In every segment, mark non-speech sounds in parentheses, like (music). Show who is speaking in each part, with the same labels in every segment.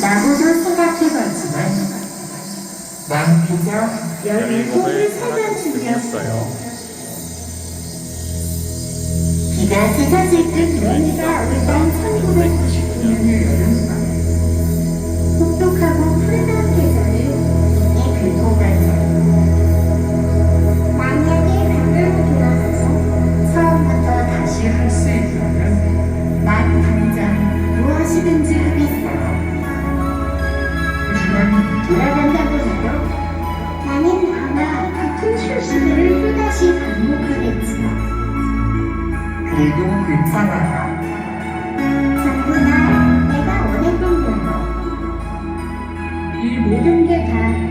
Speaker 1: 나고도 생각해봤지만 난 그저 열일곱을 사랑중이었어요. 비가 쏟아질 듯 눈이가 오던 1999년의 여름 모든 게 다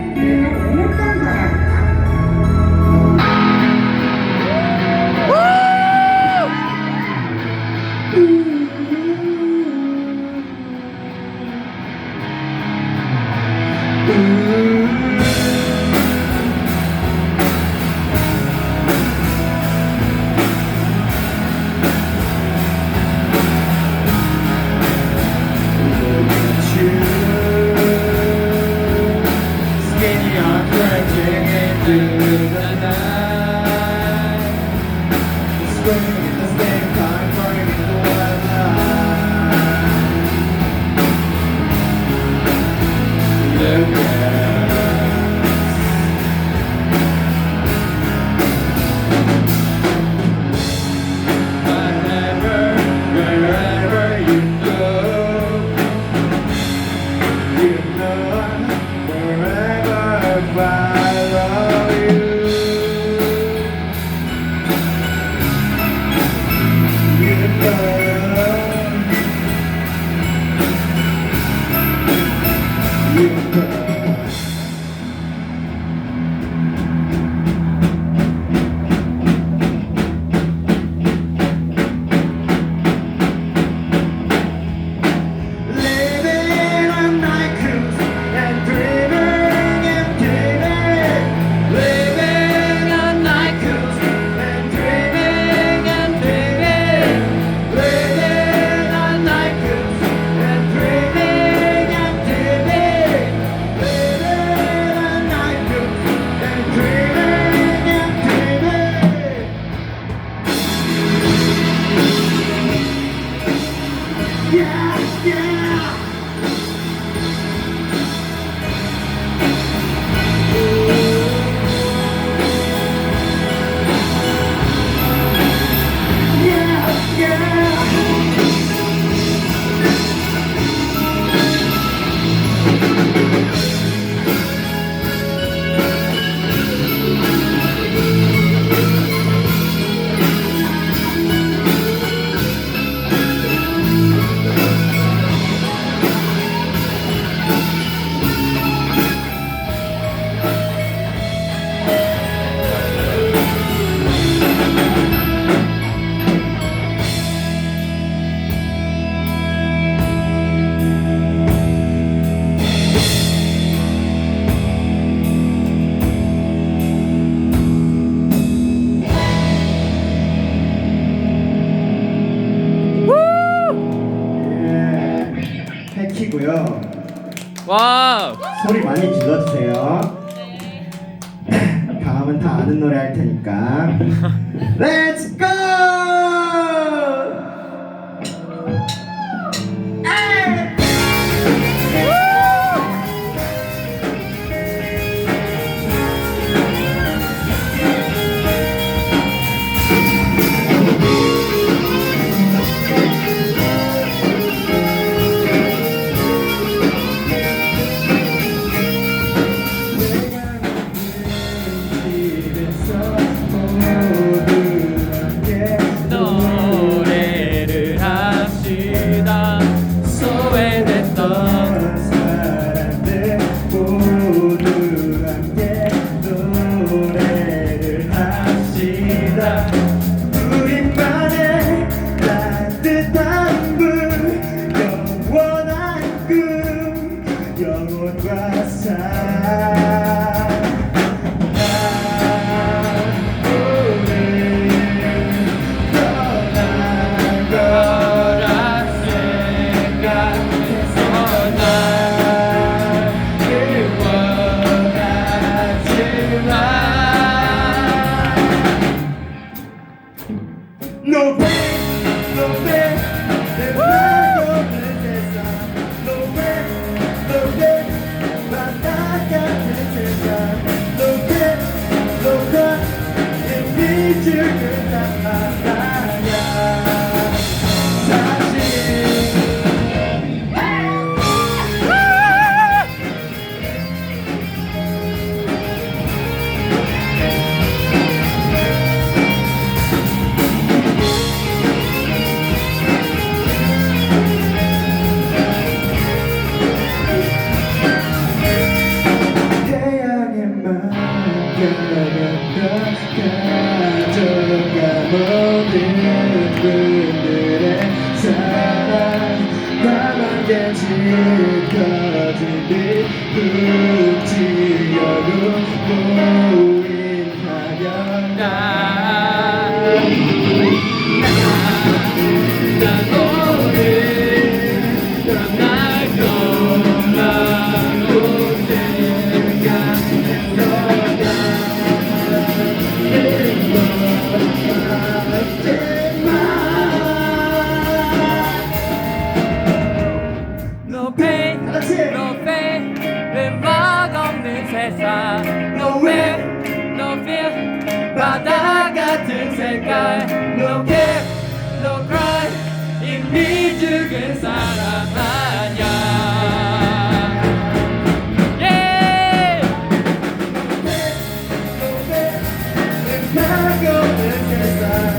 Speaker 2: 와.
Speaker 3: 소리 많이 질러주세요. 네. 다음은 다 아는 노래 할 테니까. (laughs) Let's go! 지금까지
Speaker 2: 믿고 바다가 색깔 No care, no cry. 이미 죽은 사람 아냐 yeah. No care, no care. 세상